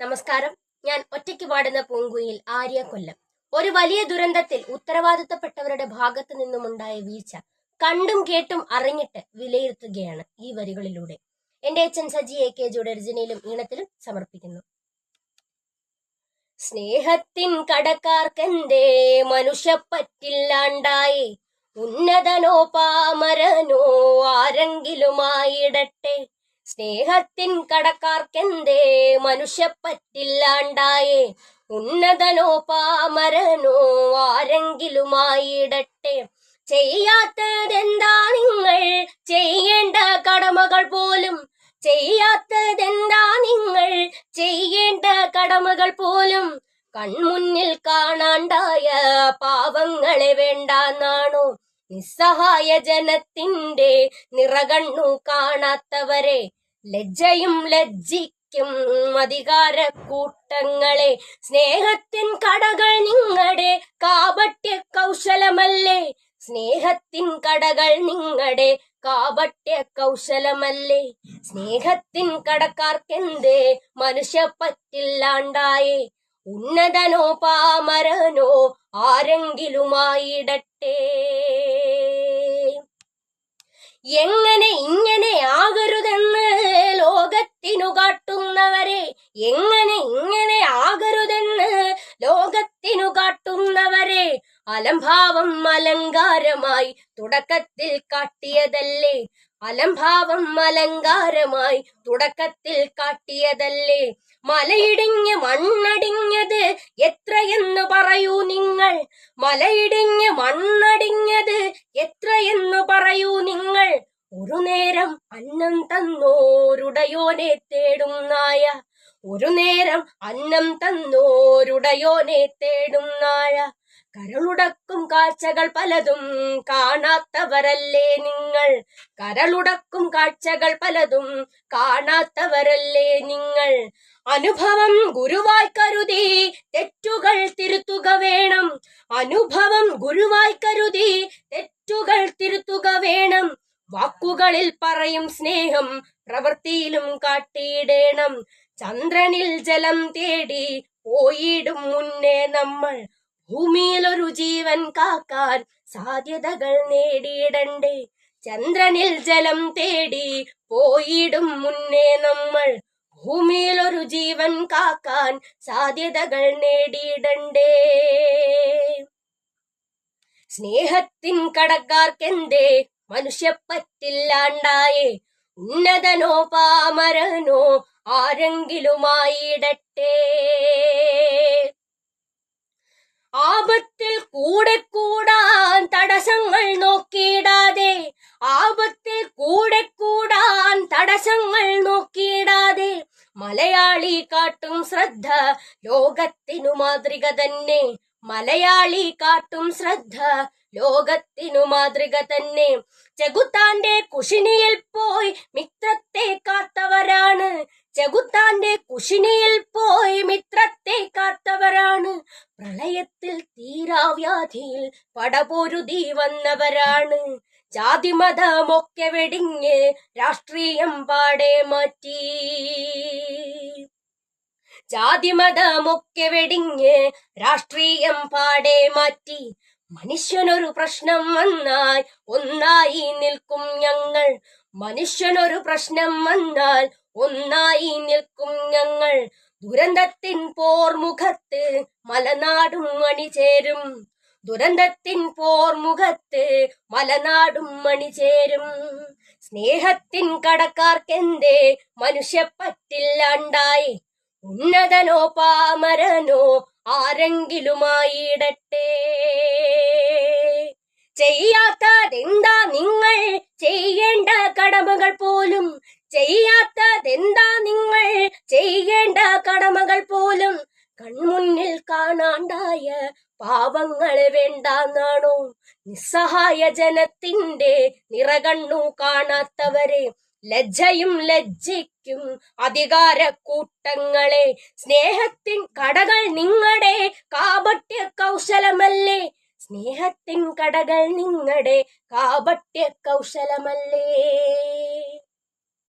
നമസ്കാരം. ഞാൻ ഒറ്റയ്ക്ക് പാടുന്ന പൂങ്കുയിൽ ആര്യ കൊല്ലം. ഒരു വലിയ ദുരന്തത്തിൽ ഉത്തരവാദിത്തപ്പെട്ടവരുടെ ഭാഗത്തു നിന്നുമുണ്ടായ വീഴ്ച കണ്ടും കേട്ടും അറിഞ്ഞിട്ട് വിലയിരുത്തുകയാണ് ഈ വരികളിലൂടെ. എന്റെ അച്ഛൻ സജി എ കെ ജിയുടെ രചനയിലും ഈണത്തിലും സമർപ്പിക്കുന്നു. സ്നേഹത്തിൻ കടക്കാർക്കെന്തേ മനുഷ്യപ്പറ്റില്ലാണ്ടായി. ഉന്നതനോ പാമരനോ ആരെങ്കിലുമായിടട്ടെ. സ്നേഹത്തിൻ കടക്കാർക്കെന്തേ? മനുഷ്യപ്പറ്റില്ലാണ്ടായേ. ഉന്നതനോ പാമരനോ ആരെങ്കിലുമായിടട്ടെ. ചെയ്യാത്തതെന്താ നിങ്ങൾ? ചെയ്യേണ്ട കടമകൾ പോലും. ചെയ്യാത്തതെന്താ നിങ്ങൾ? ചെയ്യേണ്ട കടമകൾ പോലും. കൺമുന്നിൽ കാണാണ്ടായ പാവങ്ങളെ വേണ്ടാന്നാണോ? നിസ്സഹായ ജനത്തിന്റെ നിറകണ്ണു കാണാത്തവരെ. ലജ്ജയും ലജ്ജിക്കും അധികാര കൂട്ടങ്ങളെ സ്നേഹത്തിൻ കടകൾ നിങ്ങളുടെ കാപട്യ കൗശലമല്ലേ? സ്നേഹത്തിൻ കടകൾ നിങ്ങളുടെ കാപട്യ കൗശലമല്ലേ? സ്നേഹത്തിൻ കടക്കാർക്കെന്തേ? മനുഷ്യ പറ്റില്ലാണ്ടായേ ഉന്നതനോ പാമരനോ ആരെങ്കിലുമായിടട്ടെ. എങ്ങനെ കാട്ടുന്നവരെ എങ്ങനെ ഇങ്ങനെ ആകരുതെന്ന് ലോകത്തിനു കാട്ടുന്നവരെ അലംഭാവം അലങ്കാരമായി തുടക്കത്തിൽ കാട്ടിയതല്ലേ? അലംഭാവം അലങ്കാരമായി തുടക്കത്തിൽ കാട്ടിയതല്ലേ? മലയിടിഞ്ഞ് മണ്ണടിഞ്ഞത് എത്രയെന്ന് പറയൂ നിങ്ങൾ? മലയിടിഞ്ഞ് മണ്ണടിഞ്ഞത് എത്രയെന്ന് പറയൂ നിങ്ങൾ? ഒരു നേരം അന്നം തന്നോരുടയോനെ തേടും നായ. ഒരു നേരം അന്നം തന്നോരുടയോനെ തേടും നായ. കരളുടക്കും കാഴ്ചകൾ പലതും കാണാത്തവരല്ലേ നിങ്ങൾ? കരളുടക്കും കാഴ്ചകൾ പലതും കാണാത്തവരല്ലേ നിങ്ങൾ? അനുഭവം ഗുരുവായി കരുതി തെറ്റുകൾ തിരുത്തുക വേണം. അനുഭവം ഗുരുവായി കരുതി തെറ്റുകൾ തിരുത്തുക വേണം. വാക്കുകളിൽ പറയും സ്നേഹം പ്രവൃത്തിയിലും കാട്ടിയിടേണം. ചന്ദ്രനിൽ ജലം തേടി പോയിടും മുന്നേ നമ്മൾ. ഭൂമിയിൽ ഒരു ജീവൻ കാക്കാൻ സാധ്യതകൾ നേടിയിടണ്ടേ. ചന്ദ്രനിൽ ജലം തേടി പോയിടും മുന്നേ നമ്മൾ. ഭൂമിയിൽ ഒരു ജീവൻ കാക്കാൻ സാധ്യതകൾ നേടിയിടണ്ടേ. സ്നേഹത്തിൻ കടക്കാർക്കെന്തേ? മനുഷ്യപ്പറ്റില്ലാണ്ടായേ ഉന്നതനോ പാമരനോ ആരെങ്കിലുമായിടട്ടെ. ആപത്തിൽ കൂടെ കൂടാൻ തടസ്സങ്ങൾ നോക്കിയിടാതെ ആപത്തിൽ കൂടെ കൂടാൻ തടസ്സങ്ങൾ നോക്കിയിടാതെ മലയാളി കാട്ടും ശ്രദ്ധ ലോകത്തിനു മാതൃക തന്നെ. മലയാളി കാട്ടും ശ്രദ്ധ ലോകത്തിനു മാതൃക തന്നെ. ചെകുത്താന്റെ കുഷിനിയിൽ പോയി മിത്രത്തെ കാത്തവരാണ്. ചെകുത്താന്റെ കുഷിനിയിൽ പോയി മിത്രത്തെ കാത്തവരാണ്. പ്രളയത്തിൽ തീരാവ്യാധിയിൽ പടപൊരുതി വന്നവരാണ്. ജാതിമതമൊക്കെ വെടിഞ്ഞ് രാഷ്ട്രീയം പാടെ മാറ്റി. ജാതിമതമൊക്കെ വെടിഞ്ഞ് രാഷ്ട്രീയം പാടെ മാറ്റി. മനുഷ്യനൊരു പ്രശ്നം വന്നാൽ ഒന്നായി നിൽക്കും ഞങ്ങൾ. മനുഷ്യനൊരു പ്രശ്നം വന്നാൽ ഒന്നായി നിൽക്കും ഞങ്ങൾ. ദുരന്തത്തിൻ പോർമുഖത്ത് മലനാടും അണിചേരും. ദുരന്തത്തിൻ പോർമുഖത്ത് മലനാടും അണിചേരും. സ്നേഹത്തിൻ കടക്കാർക്കെന്തേ മനുഷ്യപ്പറ്റില്ലാണ്ടായി. ഉന്നതനോ പാമരനോ ആരെങ്കിലുമായിടട്ടെ. ചെയ്യാത്തതെന്താ നിങ്ങൾ? ചെയ്യേണ്ട കടമകൾ പോലും. ചെയ്യാത്തതെന്താ നിങ്ങൾ? ചെയ്യേണ്ട കടമകൾ പോലും. കൺമുന്നിൽ കാണാണ്ടായ പാവങ്ങളെ വേണ്ടാന്നാണോ? നിസ്സഹായ ജനത്തിന്റെ നിറകണ്ണു കാണാത്തവരെ ലജ്ജയും ലജ്ജിക്കും അധികാര കൂട്ടങ്ങളെ സ്നേഹത്തിൻ കടകൾ നിങ്ങളുടെ കാപട്യ കൗശലമല്ലേ സ്നേഹത്തിൻ കടകൾ നിങ്ങളുടെ കാപട്യ കൗശലമല്ലേ